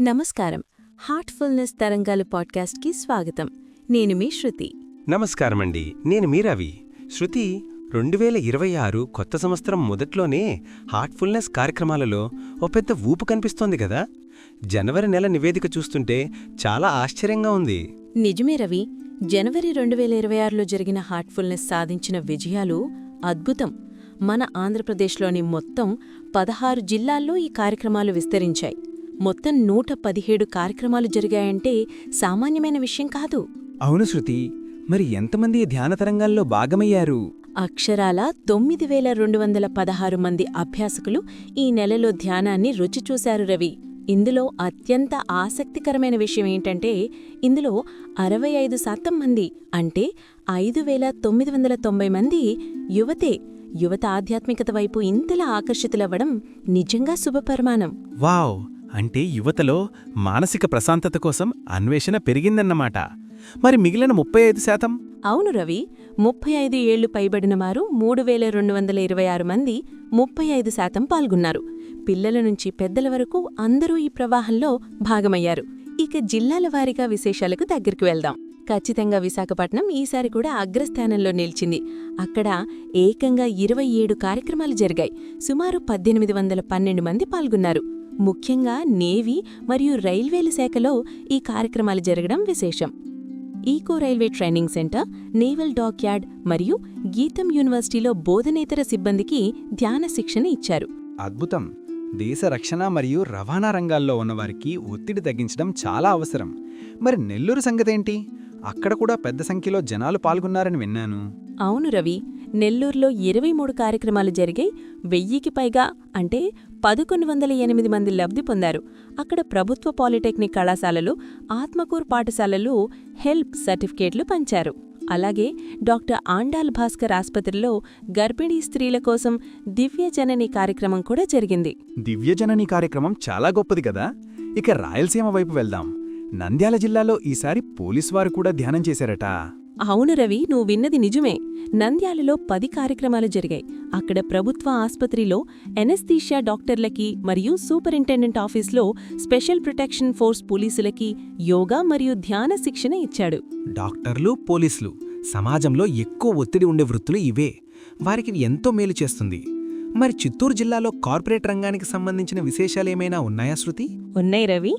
నమస్కారం. హార్ట్ఫుల్నెస్ తరంగాలు పాడ్కాస్ట్కి స్వాగతం. నేను మీ శృతి. నమస్కారమండి. నేను మీరవి శృతి రెండు వేల ఇరవై ఆరు కొత్త సంవత్సరం మొదట్లోనే హార్ట్ఫుల్నెస్ కార్యక్రమాలలో ఓ పెద్ద ఊపు కనిపిస్తోంది కదా? జనవరి నెల నివేదిక చూస్తుంటే చాలా ఆశ్చర్యంగా ఉంది. నిజమే రవి. జనవరి రెండు వేల ఇరవై ఆరులో జరిగిన హార్ట్ఫుల్నెస్ సాధించిన విజయాలు అద్భుతం. మన ఆంధ్రప్రదేశ్లోని మొత్తం పదహారు జిల్లాల్లో ఈ కార్యక్రమాలు విస్తరించాయి. మొత్తం నూట పదిహేడు కార్యక్రమాలు జరిగాయంటే సామాన్యమైన విషయం కాదు. అవును శృతి మరి ఎంతమంది ధ్యాన తరంగాల్లో భాగమయ్యారు? అక్షరాల తొమ్మిది వేల రెండు వందల పదహారు మంది అభ్యాసకులు ఈ నెలలో ధ్యానాన్ని రుచి చూశారు రవి. ఇందులో అత్యంత ఆసక్తికరమైన విషయం ఏంటంటే ఇందులో అరవై ఐదు శాతం మంది అంటే ఐదు వేల తొమ్మిది వందల తొంభై మంది యువతే. యువత ఆధ్యాత్మికత వైపు ఇంతలా ఆకర్షితులవ్వడం నిజంగా శుభపరిమాణం వావ్! అంటే యువతలో మానసిక ప్రశాంతత కోసం అన్వేషణ పెరిగిందన్నమాట. మరి మిగిలిన ముప్పై ఐదు శాతం? అవును రవి ముప్పై ఐదు ఏళ్ళు పైబడిన వారు మూడు వేల రెండు వందల ఇరవై ఆరు మంది ముప్పై ఐదు శాతం పాల్గొన్నారు. పిల్లల నుంచి పెద్దల వరకు అందరూ ఈ ప్రవాహంలో భాగమయ్యారు. ఇక జిల్లాల వారీగా విశేషాలకు దగ్గరికి వెళ్దాం. ఖచ్చితంగా విశాఖపట్నం ఈసారి కూడా అగ్రస్థానంలో నిలిచింది. అక్కడ ఏకంగా ఇరవై ఏడు కార్యక్రమాలు జరిగాయి. సుమారు పద్దెనిమిది వందల పన్నెండు మంది పాల్గొన్నారు. ముఖ్యంగా నేవీ మరియు రైల్వేల శాఖలో ఈ కార్యక్రమాలు జరగడం విశేషం. Eco railway training centre naval dock yard మరియు గీతం యూనివర్సిటీలో బోధనేతర సిబ్బందికి ధ్యాన శిక్షణ ఇచ్చారు. అద్భుతం! దేశ రక్షణ మరియు రవాణా రంగాల్లో ఉన్నవారికి ఒత్తిడి తగ్గించడం చాలా అవసరం. మరి నెల్లూరు సంగతేంటి? అక్కడ కూడా పెద్ద సంఖ్యలో జనాలు పాల్గొన్నారని విన్నాను. అవును రవి నెల్లూరులో ఇరవై మూడు కార్యక్రమాలు జరిగాయి వెయ్యికి పైగా అంటే పదకొండు వందల ఎనిమిది మంది లబ్ధి పొందారు. అక్కడ ప్రభుత్వ పాలిటెక్నిక్ కళాశాలలు ఆత్మకూర్ పాఠశాలలు హెల్ప్ సర్టిఫికేట్లు పంచారు. అలాగే డాక్టర్ ఆండాల్ భాస్కర్ ఆస్పత్రిలో గర్భిణీ స్త్రీల కోసం దివ్యజనని కార్యక్రమం కూడా జరిగింది. దివ్యజనని కార్యక్రమం చాలా గొప్పది కదా? ఇక రాయలసీమ వైపు వెళ్దాం. నంద్యాల జిల్లాలో ఈసారి పోలీసు వారు కూడా ధ్యానం చేశారట. అవును రవి నువ్వు విన్నది నిజమే. నంద్యాలలో పది కార్యక్రమాలు జరిగాయి. అక్కడ ప్రభుత్వ ఆస్పత్రిలో ఎనెస్థీషియా డాక్టర్లకి మరియు సూపరింటెండెంట్ ఆఫీస్లో స్పెషల్ ప్రొటెక్షన్ ఫోర్స్ పోలీసులకి యోగా మరియు ధ్యాన శిక్షణ ఇచ్చాడు. డాక్టర్లు పోలీసులు. సమాజంలో ఎక్కువ ఒత్తిడి ఉండే వృత్తులు ఇవే. వారికి ఎంతో మేలు చేస్తుంది. మరి చిత్తూరు జిల్లాలో కార్పొరేట్ రంగానికి సంబంధించిన విశేషాలేమైనా ఉన్నాయా శృతి? ఉన్నాయి రవి.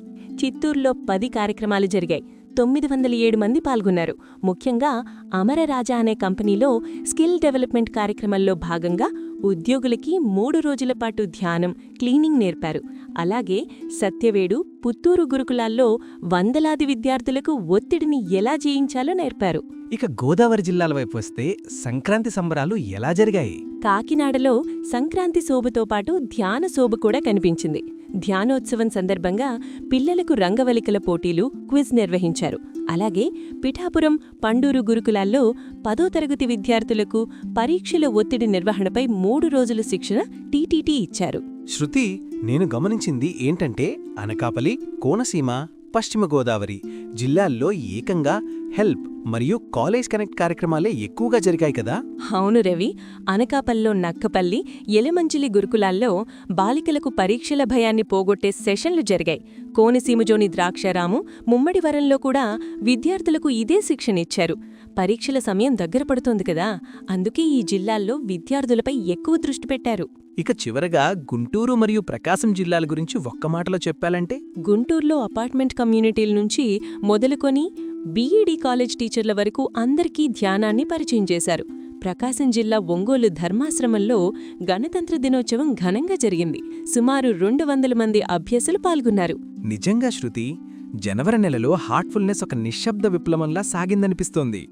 చిత్తూరులో పది కార్యక్రమాలు జరిగాయి. తొమ్మిది వందల ఏడు మంది పాల్గొన్నారు. ముఖ్యంగా అమరరాజా అనే కంపెనీలో స్కిల్ డెవలప్మెంట్ కార్యక్రమంలో భాగంగా ఉద్యోగులకి మూడు రోజుల పాటు ధ్యానం క్లీనింగ్ నేర్పారు. అలాగే సత్యవేడు పుత్తూరు గురుకులాల్లో వందలాది విద్యార్థులకు ఒత్తిడిని ఎలా జయించాలో నేర్పారు. ఇక గోదావరి జిల్లాల వైపు వస్తే సంక్రాంతి సంబరాలు ఎలా జరిగాయి? కాకినాడలో సంక్రాంతి శోభతో పాటు ధ్యాన శోభ కూడా కనిపించింది. ధ్యానోత్సవం సందర్భంగా పిల్లలకు రంగవలికల పోటీలు క్విజ్ నిర్వహించారు. అలాగే పిఠాపురం పండూరు గురుకులాల్లో పదో తరగతి విద్యార్థులకు పరీక్షల ఒత్తిడి నిర్వహణపై మూడు రోజుల శిక్షణ టీటీటీ ఇచ్చారు. శృతి నేను గమనించింది ఏంటంటే అనకాపలి కోనసీమ పశ్చిమ గోదావరి జిల్లాల్లో ఏకంగా హెల్ప్ మరియు కాలేజ్ కనెక్ట్ కార్యక్రమాలే ఎక్కువగా జరిగాయి కదా? అవును రవి. అనకాపల్లో నక్కపల్లి ఎలమంచిలి గురుకులాల్లో బాలికలకు పరీక్షల భయాన్ని పోగొట్టే సెషన్లు జరిగాయి. కోనసీమజోని ద్రాక్షారాము ముమ్మడివరంలో కూడా విద్యార్థులకు ఇదే శిక్షణిచ్చారు. పరీక్షల సమయం దగ్గర పడుతోంది కదా అందుకే ఈ జిల్లాల్లో విద్యార్థులపై ఎక్కువ దృష్టి పెట్టారు. ఇక చివరగా గుంటూరు మరియు ప్రకాశం జిల్లాల గురించి ఒక్క మాటలో చెప్పాలంటే గుంటూరులో అపార్ట్మెంట్ కమ్యూనిటీల నుంచి మొదలుకొని బీఈడీ కాలేజ్ టీచర్ల వరకు అందరికీ ధ్యానాన్ని పరిచయం చేశారు. ప్రకాశం జిల్లా ఒంగోలు ధర్మాశ్రమంలో గణతంత్ర దినోత్సవం ఘనంగా జరిగింది. సుమారు రెండు వందల మంది అభ్యసులు పాల్గొన్నారు. నిజంగా శృతి జనవరి నెలలో హార్ట్ఫుల్నెస్ ఒక నిశ్శబ్ద విప్లవంలా సాగిందనిపిస్తోంది.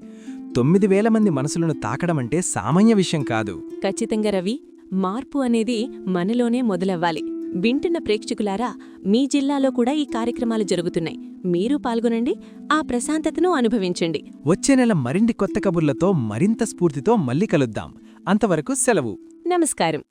తొమ్మిది వేల మంది మనసులను తాకడమంటే సామాన్య విషయం కాదు. ఖచ్చితంగా రవి మార్పు అనేది మనలోనే మొదలవ్వాలి. వింటున్న ప్రేక్షకులారా మీ జిల్లాలో కూడా ఈ కార్యక్రమాలు జరుగుతున్నాయి. మీరు పాల్గొనండి ఆ ప్రశాంతతను అనుభవించండి. వచ్చే నెల మరిన్ని కొత్త కబుర్లతో మరింత స్ఫూర్తితో మళ్ళీ కలుద్దాం. అంతవరకు సెలవు. నమస్కారం.